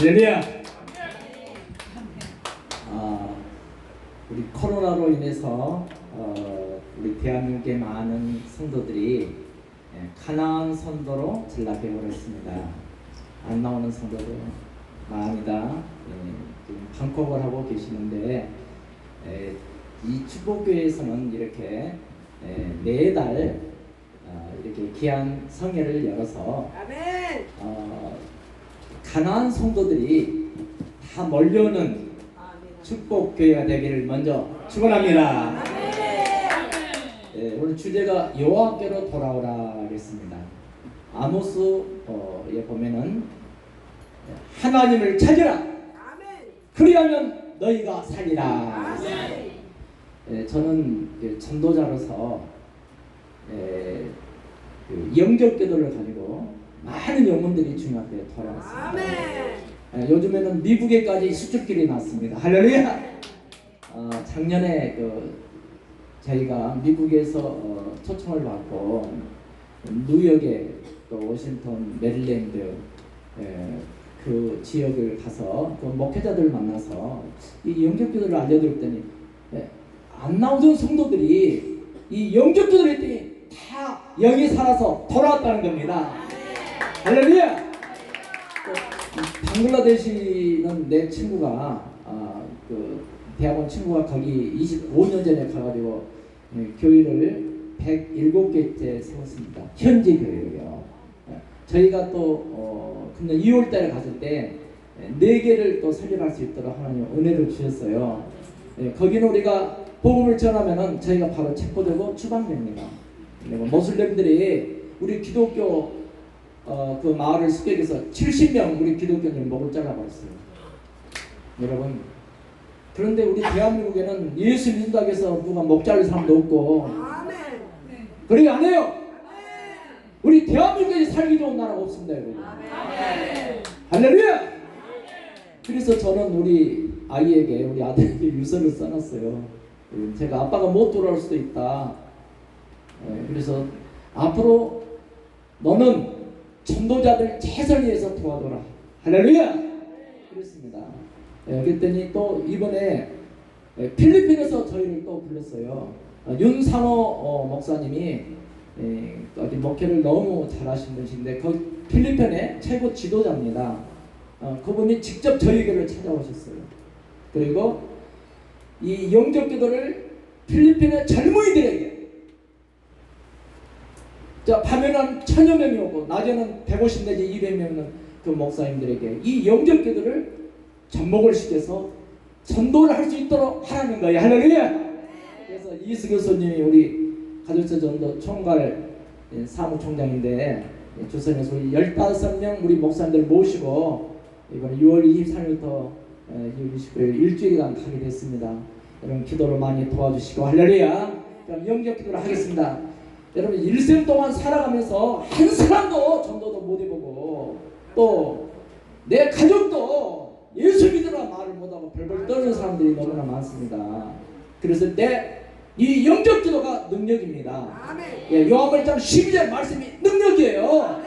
할렐루야. 아, 우리 코로나로 인해서 어, 우리 대한민국의 많은 성도들이 예, 가나안 선도로 전락해 버렸습니다. 안 나오는 성도도 많이다. 예, 방콕을 하고 계시는데 예, 이 축복교회에서는 이렇게 예, 매달 어, 이렇게 귀한 성회를 열어서 아멘. 어, 가나안 성도들이 다 몰려오는 아멘. 축복 교회가 되기를 먼저 축원합니다. 예, 오늘 주제가 여호와께로 돌아오라 하겠습니다. 아모스에 보면은 하나님을 찾으라. 그리하면 너희가 살리라. 예, 저는 전도자로서 예, 그 영적 기도를 가지고 많은 영혼들이 주님 앞에 돌아왔습니다. 예, 요즘에는 미국에까지 수출길이 났습니다. 할렐루야. 어, 작년에 그 저희가 미국에서 어, 초청을 받고 뉴욕에 또 워싱턴, 메릴랜드 예, 그 지역을 가서 그 목회자들을 만나서 이 영적기도를 알려드렸더니 예, 안 나오던 성도들이 이 영적기도를 했더니 다 영이 살아서 돌아왔다는 겁니다. 할렐루야. 또 방글라데시는 내 친구가 아, 그 대학원 친구가 거기 25년 전에 가가지고 예, 교회를 107개째 세웠습니다. 현지 교회를요. 예, 저희가 또 어, 금년 2월 달에 갔을 때네 개를 또 설립할 수 있도록 하나님 은혜를 주셨어요. 예, 거기는 우리가 복음을 전하면은 저희가 바로 체포되고 추방됩니다. 그리고 모슬렘들이 우리 기독교 어, 그 마을을 습격해서 70명 우리 기독교인들 목을 잘라버렸어요. 여러분 그런데 우리 대한민국에는 예수 믿는다고 해서 누가 목 자를 사람도 없고. 그러게 안 해요. 우리 대한민국에 살기 좋은 나라가 없습니다 여러분. 할렐루야! 그래서 저는 우리 아이에게 우리 아들에게 유서를 써놨어요. 예, 제가 아빠가 못 돌아올 수도 있다. 예, 그래서 앞으로 너는 전도자들 최선을 위해서 도와줘라. 할렐루야! 그랬습니다. 예, 그랬더니 또 이번에 예, 필리핀에서 저희를 또 불렀어요. 어, 윤상호 어, 목사님이 예, 어디 목회를 너무 잘하신 분이신데 그 필리핀의 최고 지도자입니다. 어, 그분이 직접 저희에게를 찾아오셨어요. 그리고 이 영적 기도를 필리핀의 젊은이들에게 자 밤에는 천여 명이 오고 낮에는 150 내지 200명은 그 목사님들에게 이 기도를 접목을 시켜서 전도를 할 수 있도록 하라는 거예요. 할렐루야. 그래서 이수 교수님이 우리 가족사 전도 총괄 예, 사무총장인데 예, 조선에서 우리 15명 우리 목사님들 모시고 이번에 6월 23일부터 6월 29일 일주일간 가게 됐습니다. 여러분 기도를 많이 도와주시고 할렐루야. 그럼 영적 기도를 하겠습니다. 여러분 일생 동안 살아가면서 한 사람도 전도도 못 해보고 또 내 가족도 예수 믿으라 말을 못하고 벌벌 떠는 사람들이 너무나 많습니다. 그래서 내이 영적 기도가 능력입니다. 예, 요한일장 12절 말씀이 능력이에요.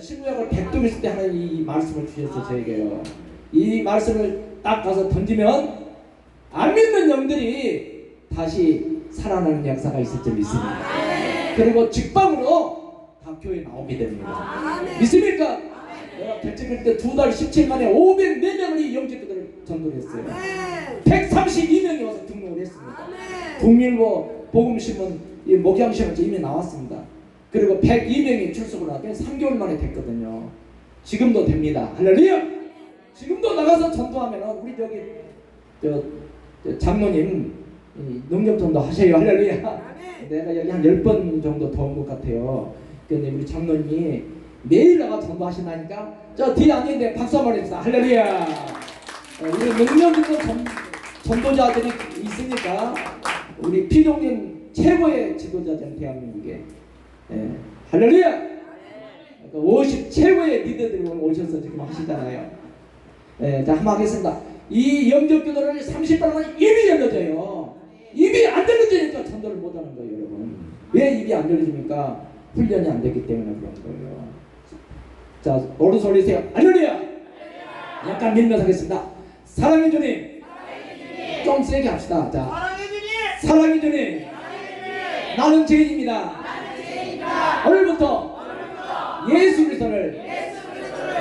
신구약을 백두기 있을 때 하나님 이 말씀을 주셨어 저에게요. 이 말씀을 딱 가서 던지면 안 믿는 영들이 다시 살아나는 역사가 있을 줄 믿습니다. 그리고 직방으로 각 교회 나오게 됩니다. 아멘. 믿습니까? 내가 결정할 때 두 달 17일 만에 504명을 이 영적들을 전도를 했어요. 아멘. 132명이 와서 등록을 했습니다. 아멘. 국민보 복음신문 이 목양시험 이미 나왔습니다. 그리고 102명이 출석을 하게 3개월 만에 됐거든요. 지금도 됩니다. 할렐루야! 지금도 나가서 전도하면 우리 저기 저, 저 장로님 이 능력 전도 하셔요. 할렐루야! 아멘. 내가 여기 한 10번 정도 더 온 것 같아요. 근데 우리 장로님이 매일 나가 전도하신다니까 저 뒤에 앉는데 박수 한번 해주세요. 할렐루야! 어, 우리 능력 있는 전, 전도자들이 있으니까 우리 피동님 최고의 지도자들 대한민국에 예, 할렐루야! 그러니까 50 최고의 리더들이 오늘 오셔서 지금 하시잖아요. 예, 자 한번 하겠습니다. 이 영적 기도를 30분만 입이 열려져요. 입이 안 열려지니까 전도를 못 하는 거예요, 여러분. 왜 입이 안 열려집니까? 훈련이 안 됐기 때문에 그런 거예요. 자, 오른손 올리세요. 할렐루야! 약간 밀면서 하겠습니다. 사랑해 주님. 좀 세게 합시다. 자, 사랑해 주님. 사랑해 주님. 나는 죄인입니다. 오늘부터 예수 그리스도를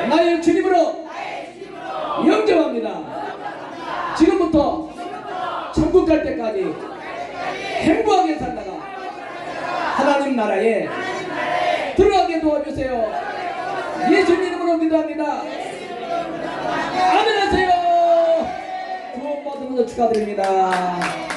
나의 주님으로 영접합니다. 지금부터 천국 갈 때까지 행복하게 살다가 하나님 나라에 들어가게 도와주세요. 예수님 이름으로 기도합니다. 아멘 하세요. 구원 받은 것 축하드립니다.